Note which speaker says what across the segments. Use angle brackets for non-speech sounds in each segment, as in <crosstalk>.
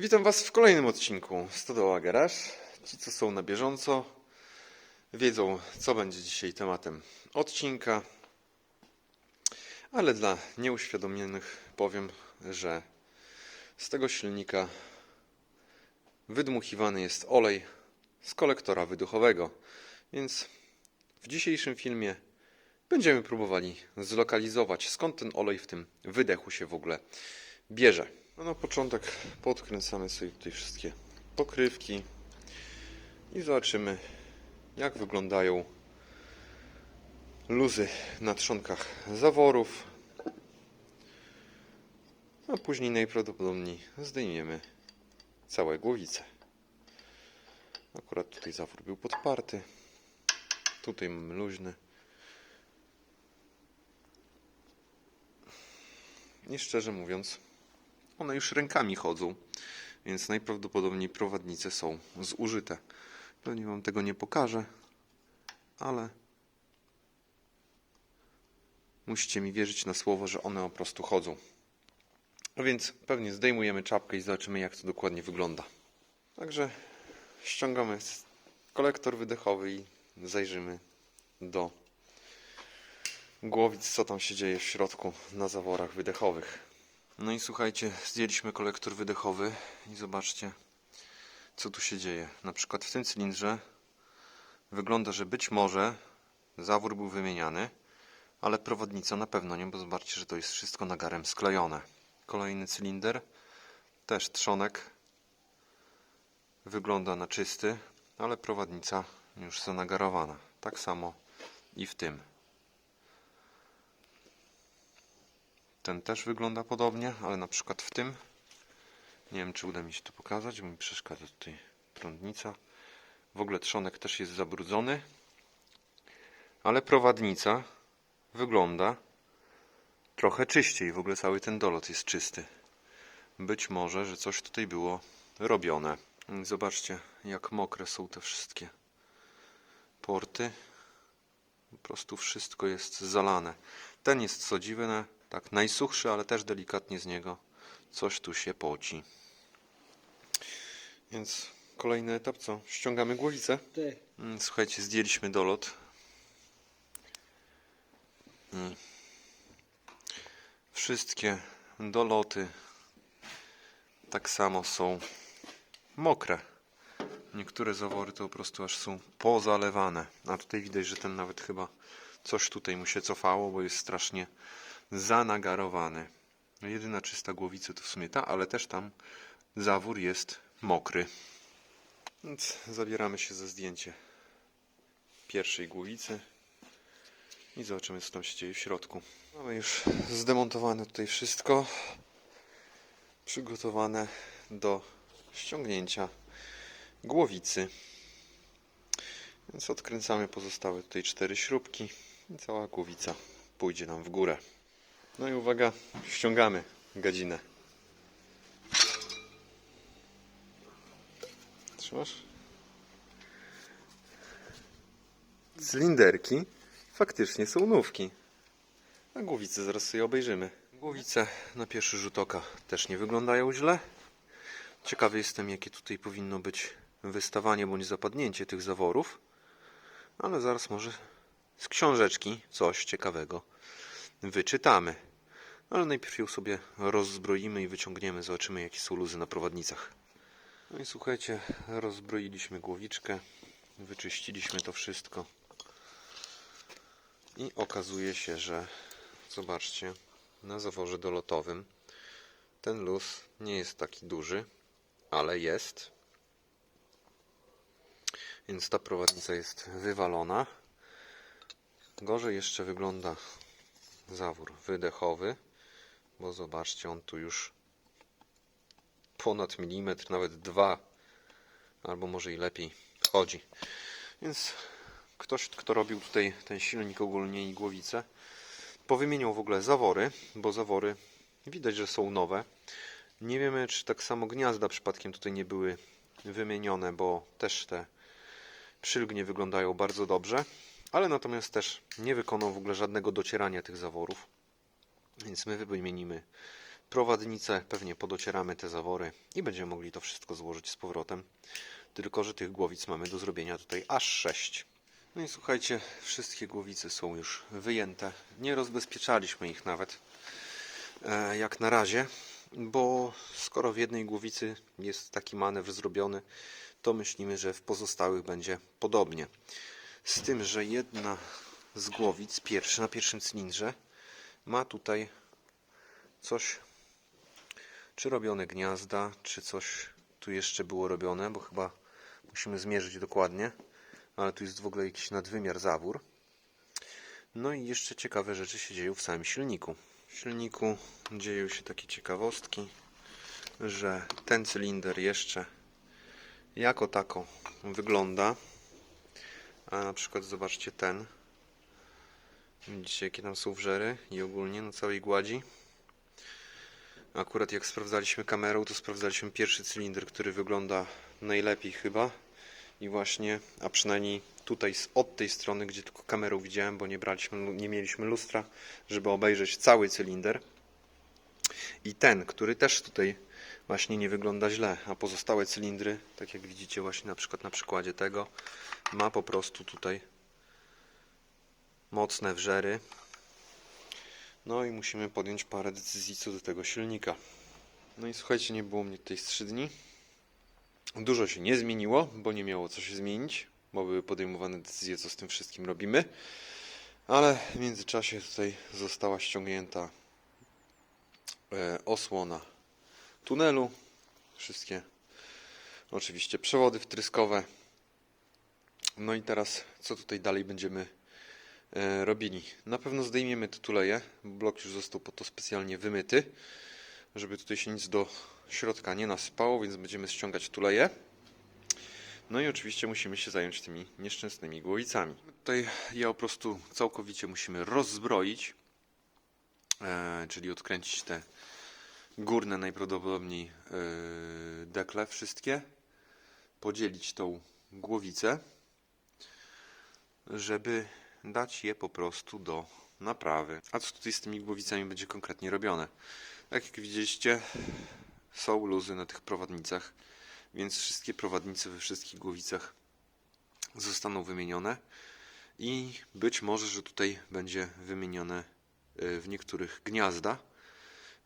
Speaker 1: Witam Was w kolejnym odcinku Stodoła Garage. Ci, co są na bieżąco, wiedzą, co będzie dzisiaj tematem odcinka. Ale dla nieuświadomionych powiem, że z tego silnika wydmuchiwany jest olej z kolektora wyduchowego. Więc w dzisiejszym filmie będziemy próbowali zlokalizować, skąd ten olej w tym wydechu się w ogóle bierze. No na początek podkręcamy sobie tutaj wszystkie pokrywki i zobaczymy, jak wyglądają luzy na trzonkach zaworów. A później najprawdopodobniej zdejmiemy całe głowice. Akurat tutaj zawór był podparty. Tutaj mamy luźny. I szczerze mówiąc, one już rękami chodzą, więc najprawdopodobniej prowadnice są zużyte. Pewnie Wam tego nie pokażę, ale musicie mi wierzyć na słowo, że one po prostu chodzą. A więc pewnie zdejmujemy czapkę i zobaczymy, jak to dokładnie wygląda. Także ściągamy kolektor wydechowy i zajrzymy do głowic, co tam się dzieje w środku na zaworach wydechowych. No i słuchajcie, zdjęliśmy kolektor wydechowy i zobaczcie, co tu się dzieje. Na przykład w tym cylindrze wygląda, że być może zawór był wymieniany, ale prowadnica na pewno nie, bo zobaczcie, że to jest wszystko nagarem sklejone. Kolejny cylinder, też trzonek, wygląda na czysty, ale prowadnica już zanagarowana. Tak samo i w tym. Ten też wygląda podobnie, ale na przykład w tym nie wiem, czy uda mi się to pokazać, bo mi przeszkadza tutaj prądnica. W ogóle trzonek też jest zabrudzony, ale prowadnica wygląda trochę czyściej. W ogóle cały ten dolot jest czysty. Być może, że coś tutaj było robione. Zobaczcie, jak mokre są te wszystkie porty. Po prostu wszystko jest zalane. Ten jest sodziwy, tak najsuchszy, ale też delikatnie z niego coś tu się poci. Więc kolejny etap, co? Ściągamy głowicę. Mm, Słuchajcie, zdjęliśmy dolot. I wszystkie doloty tak samo są mokre. Niektóre zawory to po prostu aż są pozalewane. A tutaj widać, że ten nawet chyba coś tutaj mu się cofało, bo jest strasznie zanagarowany. No, Jedyna czysta głowica to w sumie ta, ale też tam zawór jest mokry. Więc zabieramy się za zdjęcie pierwszej głowicy i zobaczymy co tam się dzieje w środku. Mamy już zdemontowane tutaj wszystko. Przygotowane do ściągnięcia głowicy. Więc odkręcamy pozostałe tutaj cztery śrubki i cała głowica pójdzie nam w górę. No i uwaga, ściągamy gadzinę. Trzymasz? Cylinderki faktycznie są nówki. A głowice zaraz sobie obejrzymy. Głowice na pierwszy rzut oka też nie wyglądają źle. Ciekawy jestem, jakie tutaj powinno być wystawanie bądź zapadnięcie tych zaworów. Ale zaraz może z książeczki coś ciekawego wyczytamy. Ale najpierw ją sobie rozzbroimy i wyciągniemy. Zobaczymy, jakie są luzy na prowadnicach. No i słuchajcie, rozbroiliśmy głowiczkę, wyczyściliśmy to wszystko. I okazuje się, że zobaczcie, na zaworze dolotowym ten luz nie jest taki duży, ale jest. Więc ta prowadnica jest wywalona. Gorzej jeszcze wygląda zawór wydechowy, bo zobaczcie, on tu już ponad milimetr, nawet dwa, albo może i lepiej chodzi. Więc ktoś, kto robił tutaj ten silnik ogólnie i głowicę, powymieniał w ogóle zawory, bo zawory widać, że są nowe. Nie wiemy, czy tak samo gniazda przypadkiem tutaj nie były wymienione, bo też te przylgnie wyglądają bardzo dobrze, ale natomiast też nie wykonał w ogóle żadnego docierania tych zaworów. Więc my wymienimy prowadnicę, pewnie podocieramy te zawory i będziemy mogli to wszystko złożyć z powrotem. Tylko, że tych głowic mamy do zrobienia tutaj aż 6. No i słuchajcie, wszystkie głowice są już wyjęte. Nie rozbezpieczaliśmy ich nawet e, jak na razie, bo skoro w jednej głowicy jest taki manewr zrobiony, to myślimy, że w pozostałych będzie podobnie. Z tym, że jedna z głowic, pierwszy, na pierwszym cylindrze, ma tutaj coś, czy robione gniazda, czy coś tu jeszcze było robione, bo chyba musimy zmierzyć dokładnie, ale tu jest w ogóle jakiś nadwymiar zawór. No i jeszcze ciekawe rzeczy się dzieją w samym silniku. W silniku dzieją się takie ciekawostki, że ten cylinder jeszcze jako tako wygląda. A na przykład zobaczcie ten. Widzicie jakie tam są wrzery i ogólnie na całej gładzi. Akurat jak sprawdzaliśmy kamerą, to sprawdzaliśmy pierwszy cylinder, który wygląda najlepiej chyba. I właśnie, a przynajmniej tutaj od tej strony, gdzie tylko kamerą widziałem, bo nie braliśmy, nie mieliśmy lustra, żeby obejrzeć cały cylinder. I ten, który też tutaj właśnie nie wygląda źle, a pozostałe cylindry, tak jak widzicie właśnie na przykład na przykładzie tego, ma po prostu tutaj mocne wrzery. No i musimy podjąć parę decyzji co do tego silnika. No i słuchajcie, nie było mnie tutaj z 3 dni. Dużo się nie zmieniło, bo nie miało co się zmienić, bo były podejmowane decyzje, co z tym wszystkim robimy. Ale w międzyczasie tutaj została ściągnięta e, osłona tunelu. Wszystkie oczywiście przewody wtryskowe. No i teraz co tutaj dalej będziemy robili? Na pewno zdejmiemy te tuleje, bo blok już został po to specjalnie wymyty, żeby tutaj się nic do środka nie nasypało, więc będziemy ściągać tuleje. No i oczywiście musimy się zająć tymi nieszczęsnymi głowicami. Tutaj je po prostu całkowicie musimy rozzbroić, e, czyli odkręcić te górne najprawdopodobniej e, dekle wszystkie, podzielić tą głowicę, żeby dać je po prostu do naprawy. A co tutaj z tymi głowicami będzie konkretnie robione? Tak jak widzieliście, są luzy na tych prowadnicach, więc wszystkie prowadnice we wszystkich głowicach zostaną wymienione i być może, że tutaj będzie wymienione y, w niektórych gniazda,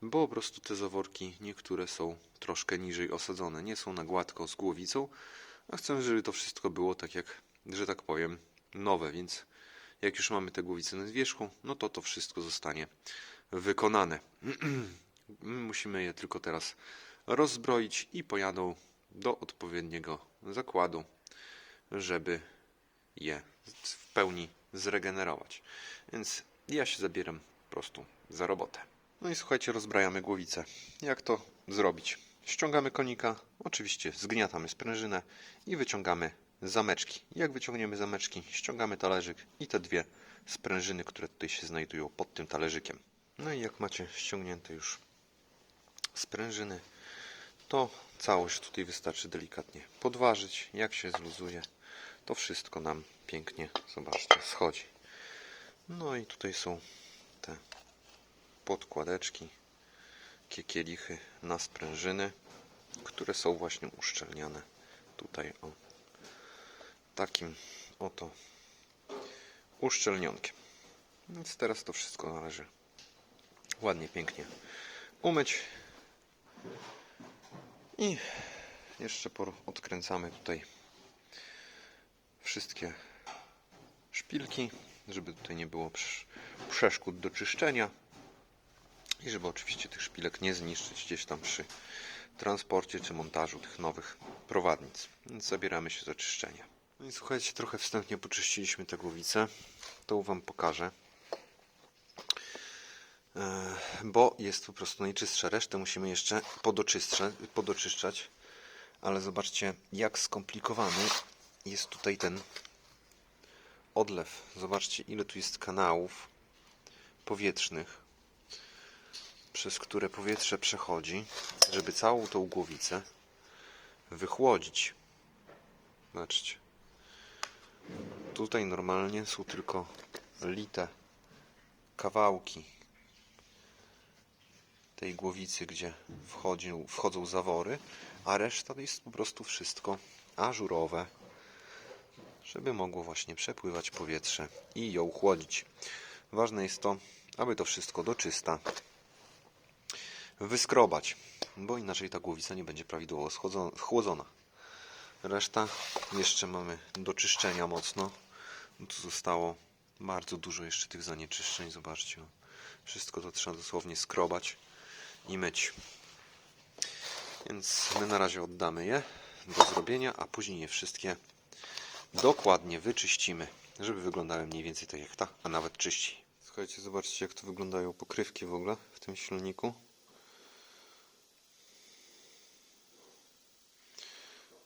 Speaker 1: bo po prostu te zaworki niektóre są troszkę niżej osadzone, nie są na gładko z głowicą, a chcę, żeby to wszystko było tak jak, że tak powiem, nowe, więc jak już mamy te głowice na wierzchu, no to to wszystko zostanie wykonane. My <clears throat> musimy je tylko teraz rozbroić i pojadą do odpowiedniego zakładu, żeby je w pełni zregenerować. Więc ja się zabieram po prostu za robotę. No i słuchajcie, rozbrajamy głowicę. Jak to zrobić? Ściągamy konika, oczywiście zgniatamy sprężynę i wyciągamy zameczki. Jak wyciągniemy zameczki, ściągamy talerzyk i te dwie sprężyny, które tutaj się znajdują pod tym talerzykiem. No i jak macie ściągnięte już sprężyny, to całość tutaj wystarczy delikatnie podważyć. Jak się zluzuje, to wszystko nam pięknie, zobaczcie, schodzi. No i tutaj są te podkładeczki, kielichy na sprężyny, które są właśnie uszczelniane tutaj o takim oto uszczelnionkiem. Więc teraz to wszystko należy ładnie, pięknie umyć i jeszcze odkręcamy tutaj wszystkie szpilki, żeby tutaj nie było prz- przeszkód do czyszczenia i żeby oczywiście tych szpilek nie zniszczyć gdzieś tam przy transporcie czy montażu tych nowych prowadnic. Więc zabieramy się za czyszczenie. No i słuchajcie, trochę wstępnie poczyściliśmy te głowice. To Wam pokażę. E, Bo jest po prostu najczystsza. Resztę musimy jeszcze podoczyszczać. Ale zobaczcie, jak skomplikowany jest tutaj ten odlew. Zobaczcie, ile tu jest kanałów powietrznych, przez które powietrze przechodzi, żeby całą tą głowicę wychłodzić. Zobaczcie. Tutaj normalnie są tylko lite kawałki tej głowicy, gdzie wchodzą, zawory, a reszta to jest po prostu wszystko ażurowe, żeby mogło właśnie przepływać powietrze i ją chłodzić. Ważne jest to, aby to wszystko do czysta wyskrobać, bo inaczej ta głowica nie będzie prawidłowo schodzo- chłodzona. Reszta jeszcze mamy do czyszczenia mocno. No Tu zostało bardzo dużo jeszcze tych zanieczyszczeń. Zobaczcie. Wszystko to trzeba dosłownie skrobać i myć. Więc my na razie oddamy je do zrobienia, a później je wszystkie dokładnie wyczyścimy, żeby wyglądały mniej więcej tak jak ta, a nawet czyściej. Słuchajcie, zobaczcie jak to wyglądają pokrywki w ogóle w tym silniku.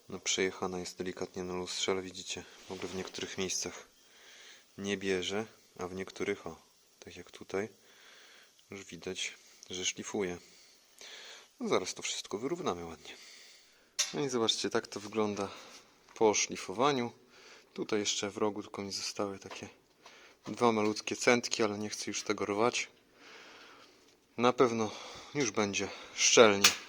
Speaker 1: No przejechana jest delikatnie na lustrze, ale widzicie, w ogóle w niektórych miejscach nie bierze, a w niektórych, o, tak jak tutaj, już widać, że szlifuje. No zaraz to wszystko wyrównamy ładnie. No i zobaczcie, tak to wygląda po szlifowaniu. Tutaj jeszcze w rogu tylko mi zostały takie dwa malutkie centki, ale nie chcę już tego rwać. Na pewno już będzie szczelnie.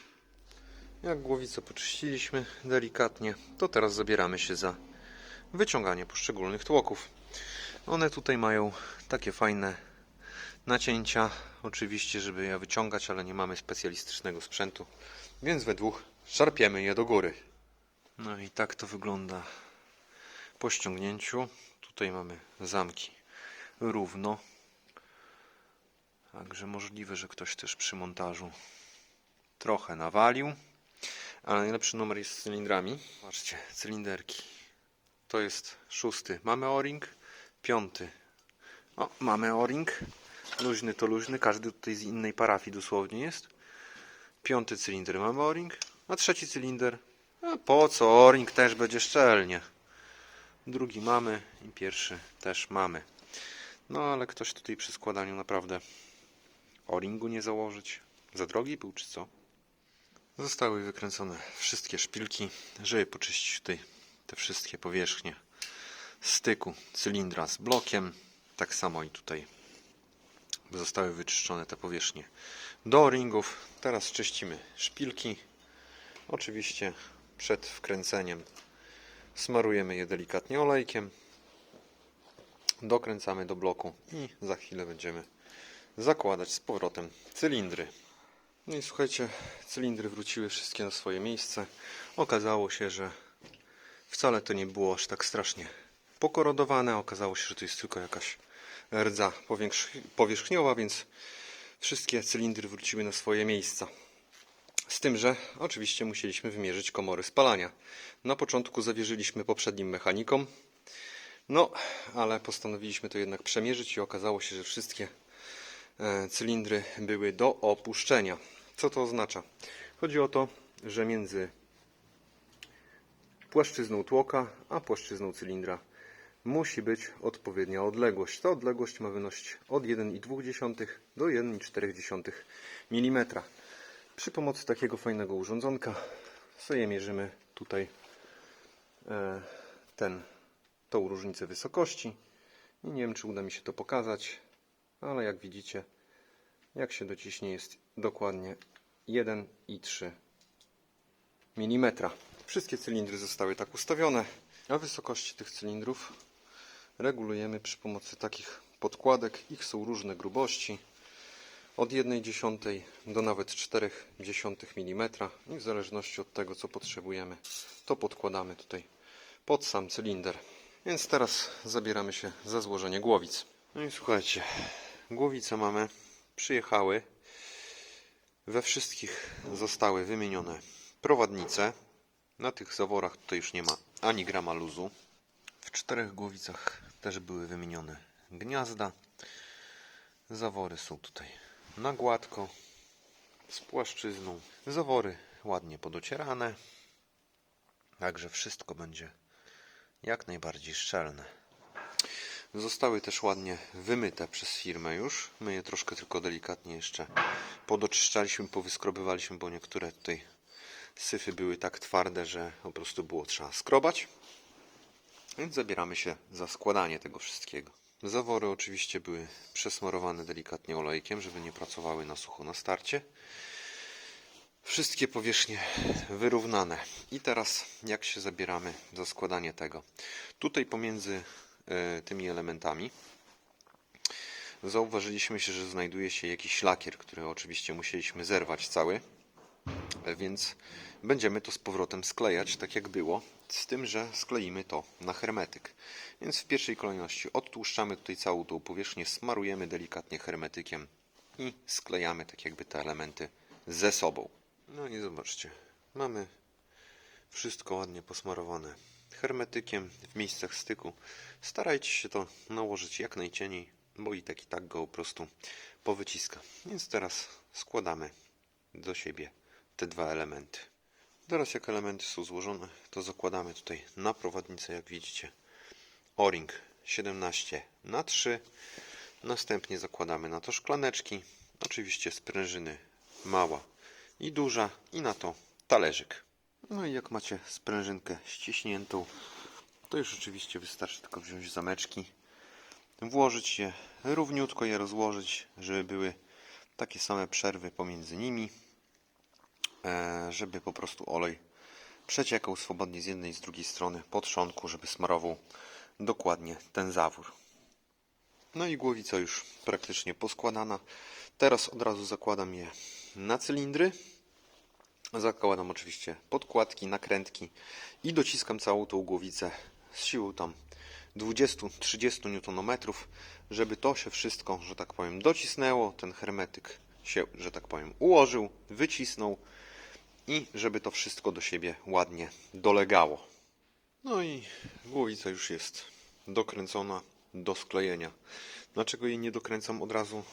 Speaker 1: Jak głowicę poczyściliśmy delikatnie, to teraz zabieramy się za wyciąganie poszczególnych tłoków. One tutaj mają takie fajne nacięcia, oczywiście, żeby je wyciągać, ale nie mamy specjalistycznego sprzętu, więc we dwóch szarpiemy je do góry. No i tak to wygląda po ściągnięciu. Tutaj mamy zamki równo. Także możliwe, że ktoś też przy montażu trochę nawalił. Ale najlepszy numer jest z cylindrami. Patrzcie, cylinderki. To jest szósty. Mamy o-ring. Piąty. O, mamy o-ring. Luźny to luźny. Każdy tutaj z innej parafii dosłownie jest. Piąty cylinder mamy o-ring. A trzeci cylinder. A po co? O-ring też będzie szczelnie. Drugi mamy i pierwszy też mamy. No ale ktoś tutaj przy składaniu naprawdę o-ringu nie założyć. Za drogi był czy co? Zostały wykręcone wszystkie szpilki, żeby poczyścić tutaj te wszystkie powierzchnie styku cylindra z blokiem. Tak samo i tutaj zostały wyczyszczone te powierzchnie do ringów. Teraz czyścimy szpilki. Oczywiście przed wkręceniem smarujemy je delikatnie olejkiem. Dokręcamy do bloku i za chwilę będziemy zakładać z powrotem cylindry. No i słuchajcie, cylindry wróciły wszystkie na swoje miejsce. Okazało się, że wcale to nie było aż tak strasznie pokorodowane. Okazało się, że to jest tylko jakaś rdza powierzchniowa, więc wszystkie cylindry wróciły na swoje miejsca. Z tym, że oczywiście musieliśmy wymierzyć komory spalania. Na początku zawierzyliśmy poprzednim mechanikom, no ale postanowiliśmy to jednak przemierzyć i okazało się, że wszystkie e, cylindry były do opuszczenia. Co to oznacza? Chodzi o to, że między płaszczyzną tłoka a płaszczyzną cylindra musi być odpowiednia odległość. Ta odległość ma wynosić od 1,2 do 1,4 mm. Przy pomocy takiego fajnego urządzonka sobie mierzymy tutaj e, ten, tą różnicę wysokości. Nie wiem, czy uda mi się to pokazać, ale jak widzicie, jak się dociśnie jest dokładnie 1,3 mm. Wszystkie cylindry zostały tak ustawione, a wysokości tych cylindrów regulujemy przy pomocy takich podkładek. Ich są różne grubości. Od 1,1 do nawet 0,4 mm i w zależności od tego co potrzebujemy to podkładamy tutaj pod sam cylinder. Więc teraz zabieramy się za złożenie głowic. No i słuchajcie, głowice mamy, przyjechały. We wszystkich zostały wymienione prowadnice. Na tych zaworach tutaj już nie ma ani grama luzu. W czterech głowicach też były wymienione gniazda. Zawory są tutaj na gładko, z płaszczyzną. Zawory ładnie podocierane. Także wszystko będzie jak najbardziej szczelne. Zostały też ładnie wymyte przez firmę już. My je troszkę tylko delikatnie jeszcze podoczyszczaliśmy, powyskrobywaliśmy, bo niektóre tutaj syfy były tak twarde, że po prostu było trzeba skrobać. Więc zabieramy się za składanie tego wszystkiego. Zawory oczywiście były przesmarowane delikatnie olejkiem, żeby nie pracowały na sucho na starcie. Wszystkie powierzchnie wyrównane. I teraz jak się zabieramy za składanie tego? Tutaj pomiędzy tymi elementami zauważyliśmy się, że znajduje się jakiś lakier, który oczywiście musieliśmy zerwać cały. E, Więc będziemy to z powrotem sklejać, tak jak było, z tym, że skleimy to na hermetyk. Więc w pierwszej kolejności odtłuszczamy tutaj całą tą powierzchnię, smarujemy delikatnie hermetykiem i sklejamy tak jakby te elementy ze sobą. No i zobaczcie, mamy wszystko ładnie posmarowane hermetykiem w miejscach styku. Starajcie się to nałożyć jak najcieniej, bo i tak i tak go po prostu powyciska. Więc teraz składamy do siebie te dwa elementy. Teraz jak elementy są złożone, to zakładamy tutaj na prowadnicę, jak widzicie, o-ring 17 na 3 Następnie zakładamy na to szklaneczki, oczywiście sprężyny mała i duża i na to talerzyk. No i jak macie sprężynkę ściśniętą, to już oczywiście wystarczy tylko wziąć zameczki, włożyć je, równiutko je rozłożyć, żeby były takie same przerwy pomiędzy nimi, e, żeby po prostu olej przeciekał swobodnie z jednej i z drugiej strony po trzonku, żeby smarował dokładnie ten zawór. No i głowica już praktycznie poskładana. Teraz od razu zakładam je na cylindry. Zakładam oczywiście podkładki, nakrętki i dociskam całą tą głowicę z siłą tam 20-30 Nm, żeby to się wszystko, że tak powiem, docisnęło, ten hermetyk się, że tak powiem, ułożył, wycisnął i żeby to wszystko do siebie ładnie dolegało. No i głowica już jest dokręcona do sklejenia. Dlaczego jej nie dokręcam od razu,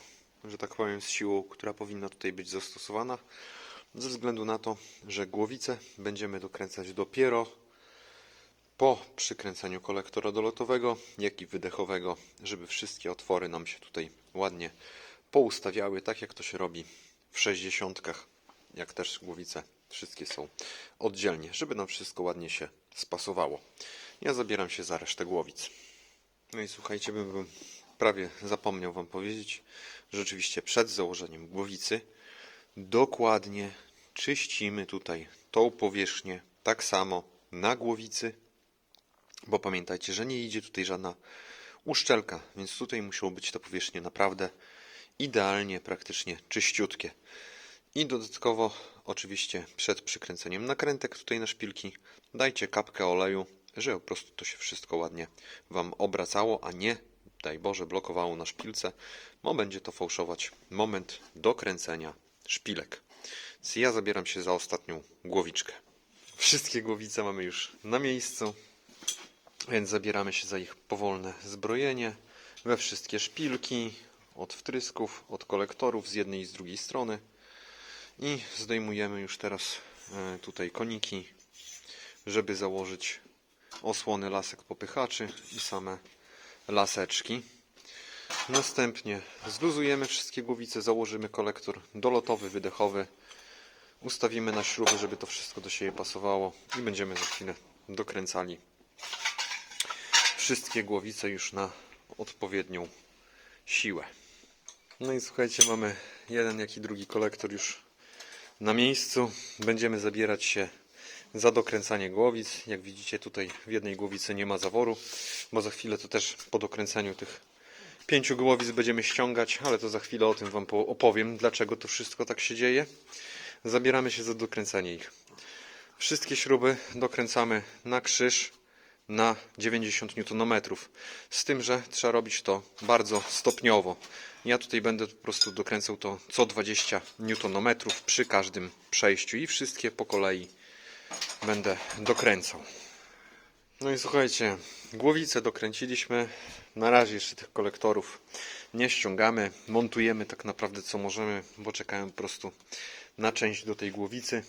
Speaker 1: że tak powiem, z siłą, która powinna tutaj być zastosowana? Ze względu na to, że głowicę będziemy dokręcać dopiero po przykręceniu kolektora dolotowego, jak i wydechowego, żeby wszystkie otwory nam się tutaj ładnie poustawiały, tak jak to się robi w 60, jak też głowice wszystkie są oddzielnie, żeby nam wszystko ładnie się spasowało. Ja zabieram się za resztę głowic. No i słuchajcie, bym prawie zapomniał Wam powiedzieć, że oczywiście przed założeniem głowicy dokładnie czyścimy tutaj tą powierzchnię tak samo na głowicy, bo pamiętajcie, że nie idzie tutaj żadna uszczelka, więc tutaj musiało być to powierzchnie naprawdę idealnie, praktycznie czyściutkie. I dodatkowo, oczywiście przed przykręceniem nakrętek tutaj na szpilki, dajcie kapkę oleju, żeby po prostu to się wszystko ładnie Wam obracało, a nie, daj Boże, blokowało na szpilce, bo będzie to fałszować moment dokręcenia szpilek. Więc ja zabieram się za ostatnią głowiczkę. Wszystkie głowice mamy już na miejscu, więc zabieramy się za ich powolne zbrojenie we wszystkie szpilki, od wtrysków, od kolektorów z jednej i z drugiej strony. I zdejmujemy już teraz e, tutaj koniki, żeby założyć osłony lasek popychaczy i same laseczki. Następnie zluzujemy wszystkie głowice, założymy kolektor dolotowy, wydechowy. Ustawimy na śruby, żeby to wszystko do siebie pasowało i będziemy za chwilę dokręcali wszystkie głowice już na odpowiednią siłę. No i słuchajcie, mamy jeden jak i drugi kolektor już na miejscu. Będziemy zabierać się za dokręcanie głowic. Jak widzicie tutaj w jednej głowicy nie ma zaworu, bo za chwilę to też po dokręceniu tych pięciu głowic będziemy ściągać, ale to za chwilę o tym Wam po- opowiem, dlaczego to wszystko tak się dzieje. Zabieramy się za dokręcanie ich. Wszystkie śruby dokręcamy na krzyż na 90 Nm. Z tym, że trzeba robić to bardzo stopniowo. Ja tutaj będę po prostu dokręcał to co 20 Nm przy każdym przejściu i wszystkie po kolei będę dokręcał. No i słuchajcie, głowicę dokręciliśmy. Na razie jeszcze tych kolektorów nie ściągamy. Montujemy tak naprawdę co możemy, bo czekałem po prostu na część do tej głowicy.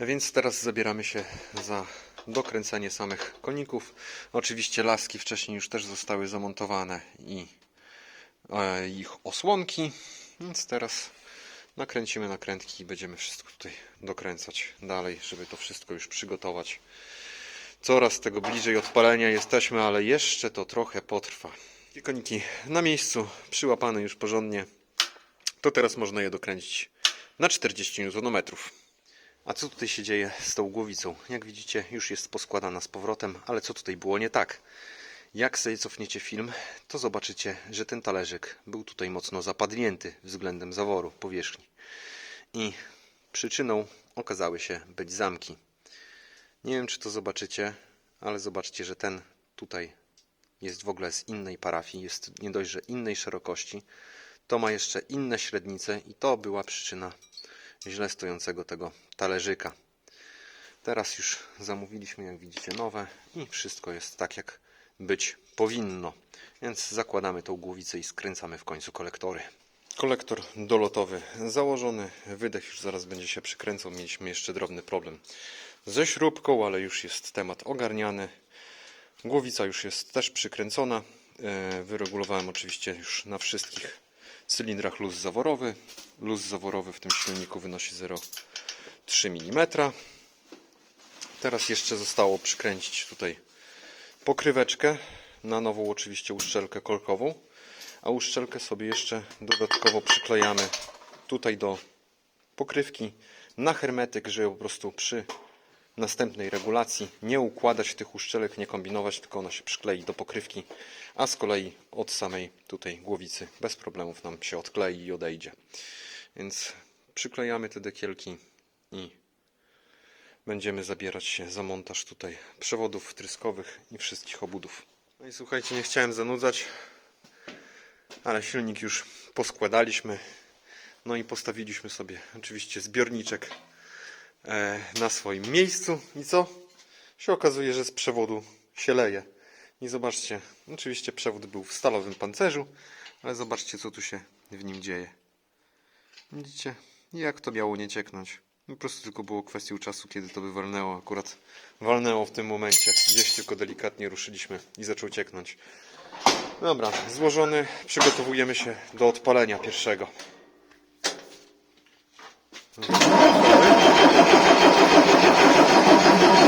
Speaker 1: Więc teraz zabieramy się za dokręcanie samych koników. Oczywiście laski wcześniej już też zostały zamontowane i e, ich osłonki. Więc teraz nakręcimy nakrętki i będziemy wszystko tutaj dokręcać dalej, żeby to wszystko już przygotować Coraz tego bliżej odpalenia jesteśmy, ale jeszcze to trochę potrwa. Koniki na miejscu, przyłapane już porządnie. To teraz można je dokręcić na 40 Nm. A co tutaj się dzieje z tą głowicą? Jak widzicie, już jest poskładana z powrotem, ale co tutaj było nie tak? Jak sobie cofniecie film, to zobaczycie, że ten talerzyk był tutaj mocno zapadnięty względem zaworu powierzchni. I przyczyną okazały się być zamki. Nie wiem, czy to zobaczycie, ale zobaczcie, że ten tutaj jest w ogóle z innej parafii, jest nie dość, że innej szerokości, to ma jeszcze inne średnice i to była przyczyna źle stojącego tego talerzyka. Teraz już zamówiliśmy, jak widzicie, nowe i wszystko jest tak, jak być powinno. Więc zakładamy tą głowicę i skręcamy w końcu kolektory. Kolektor dolotowy założony, wydech już zaraz będzie się przykręcał. Mieliśmy jeszcze drobny problem ze śrubką, ale już jest temat ogarniany. Głowica już jest też przykręcona. E, Wyregulowałem oczywiście już na wszystkich cylindrach luz zaworowy. Luz zaworowy w tym silniku wynosi 0,3 mm. Teraz jeszcze zostało przykręcić tutaj pokryweczkę na nową oczywiście uszczelkę kolkową, a uszczelkę sobie jeszcze dodatkowo przyklejamy tutaj do pokrywki na hermetyk, żeby po prostu przy następnej regulacji nie układać tych uszczelek, nie kombinować, tylko ona się przyklei do pokrywki, a z kolei od samej tutaj głowicy bez problemów nam się odklei i odejdzie. Więc przyklejamy te dekielki i będziemy zabierać się za montaż tutaj przewodów wtryskowych i wszystkich obudów. No i słuchajcie, nie chciałem zanudzać, ale silnik już poskładaliśmy. No i postawiliśmy sobie oczywiście zbiorniczek na swoim miejscu. I co? Się okazuje, że z przewodu się leje. I zobaczcie, oczywiście przewód był w stalowym pancerzu, ale zobaczcie co tu się w nim dzieje. Widzicie? Jak to miało nie cieknąć? Po prostu tylko było kwestią czasu, kiedy to by walnęło. Akurat walnęło w tym momencie. Gdzieś tylko delikatnie ruszyliśmy i zaczął cieknąć. Dobra, złożony. Przygotowujemy się do odpalenia pierwszego.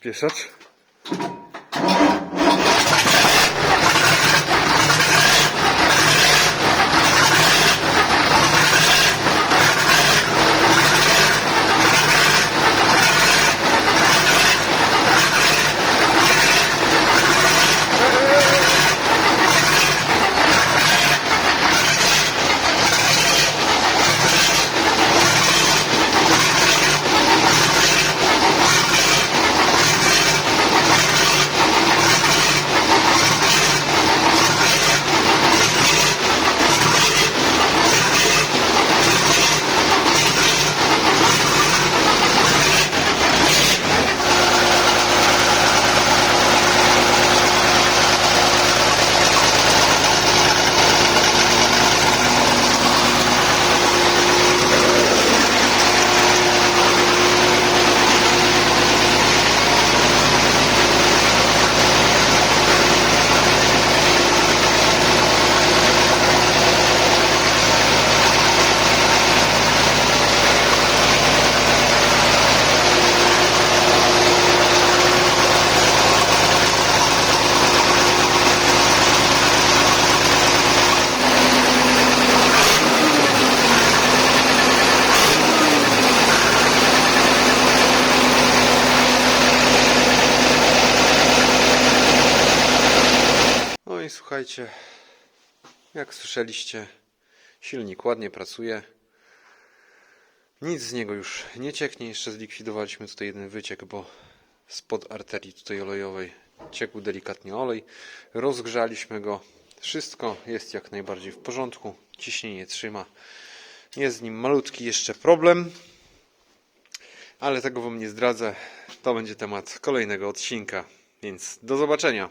Speaker 1: przyspieszać. Słuchajcie, jak słyszeliście, silnik ładnie pracuje. Nic z niego już nie cieknie. Jeszcze zlikwidowaliśmy tutaj jeden wyciek, bo spod arterii tutaj olejowej ciekł delikatnie olej. Rozgrzaliśmy go. Wszystko jest jak najbardziej w porządku. Ciśnienie trzyma. Jest z nim malutki jeszcze problem, ale tego Wam nie zdradzę. To będzie temat kolejnego odcinka. Więc do zobaczenia.